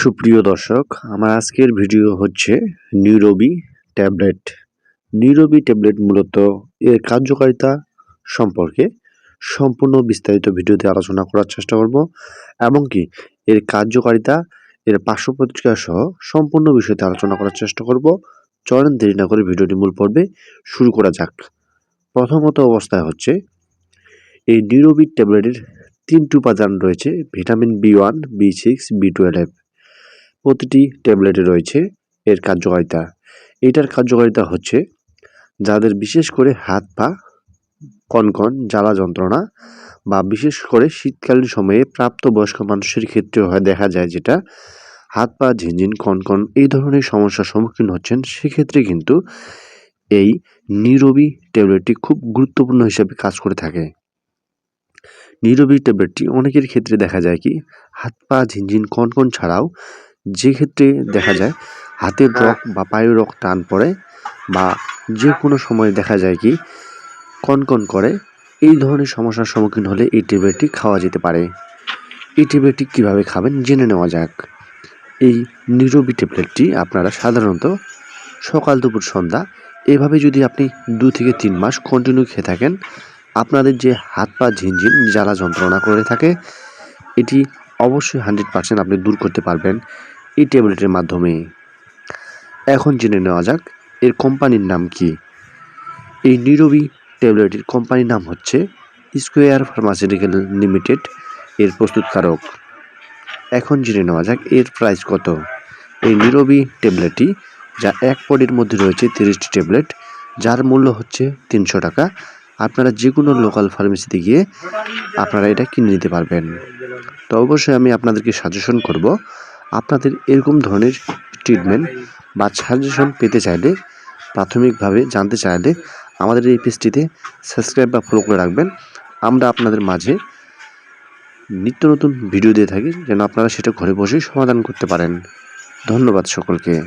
সুপ্রিয় দর্শক, আমার আজকের ভিডিও হচ্ছে নিউরোবি ট্যাবলেট নিউরোবি ট্যাবলেট মূলত এর কার্যকারিতা সম্পর্কে সম্পূর্ণ বিস্তারিত ভিডিওতে আলোচনা করার চেষ্টা করব, এমনকি এর কার্যকারিতা, এর পার্শ্ব প্রতিক্রিয়া সহ সম্পূর্ণ বিষয়তে আলোচনা করার চেষ্টা করব। চলেন দেরি না করে ভিডিওটি মূল পর্বে শুরু করা যাক। প্রথমত অবস্থায় হচ্ছে, এই নিউরোবি ট্যাবলেটের তিনটি উপাদান রয়েছে, vitamin B one, B six, B twelve. প্রতিটি ট্যাবলেটে রয়েছে এর কার্যকারিতা। এটার কার্যকারিতা হচ্ছে যাদের বিশেষ করে হাত পা, কনকন, জ্বালা যন্ত্রণা বা বিশেষ করে শীতকালীন সময়ে প্রাপ্তবয়স্ক মানুষের ক্ষেত্রে হয়, দেখা যায় যেটা। হাত পা, ঝিনঝিন, কনকন এই ধরনের সমস্যার সম্মুখীন হচ্ছেন, সেক্ষেত্রে কিন্তু এই নিরবি ট্যাবলেটটি খুব গুরুত্বপূর্ণ হিসেবে কাজ করে থাকে। নিরবি ট্যাবলেটটি অনেকের ক্ষেত্রে দেখা যায় কি, হাত পা, ঝিনঝিন, কনকন ছাড়াও যে ক্ষেত্রে দেখা যায় হাতের রক বা পায়ের রক টান পড়ে বা যে কোনো সময় দেখা যায় কি কনকন করে, এই ধরনের সমস্যার সম্মুখীন হলে এই ট্যাবলেটটি খাওয়া যেতে পারে। এই ট্যাবলেটটি কীভাবে খাবেন জেনে নেওয়া যাক। এই নিরবি ট্যাবলেটটি আপনারা সাধারণত সকাল দুপুর সন্ধ্যা, এভাবে যদি আপনি দু থেকে তিন মাস কন্টিনিউ খেয়ে থাকেন, আপনাদের যে হাত পা ঝিনঝিন জ্বালা যন্ত্রণা করে থাকে, এটি অবশ্যই হান্ড্রেড পার্সেন্ট আপনি দূর করতে পারবেন। এই ট্যাবলেটের মাধ্যমে। এখন জেনে নেওয়া যাক, এর কোম্পানির নাম কি? এই নিরবি ট্যাবলেটের কোম্পানির নাম হচ্ছে স্কোয়ার ফার্মাসিউটিক্যাল লিমিটেড, এর প্রস্তুতকারক। এখন জেনে নেওয়া যাক, এর প্রাইস কত? এই নিরবি ট্যাবলেটটি, যা এক পডির মধ্যে রয়েছে তিরিশটি ট্যাবলেট, যার মূল্য হচ্ছে তিনশো টাকা। আপনারা যে কোনো লোকাল ফার্মেসিতে গিয়ে আপনারা এটা কিনে নিতে পারবেন। তো অবশ্যই আমি আপনাদেরকে সাজেশন করব আপনাদের এরকম ধরনের ট্রিটমেন্ট বা সাজেশন পেতে চাইলে, প্রাথমিকভাবে জানতে চাইলে আমাদের এই পেজটিতে সাবস্ক্রাইব বা ফলো করে রাখবেন। আমরা আপনাদের মাঝে নিত্য নতুন ভিডিও দিয়ে থাকি, যেন আপনারা সেটা ঘরে বসেই সমাধান করতে পারেন। ধন্যবাদ সকলকে।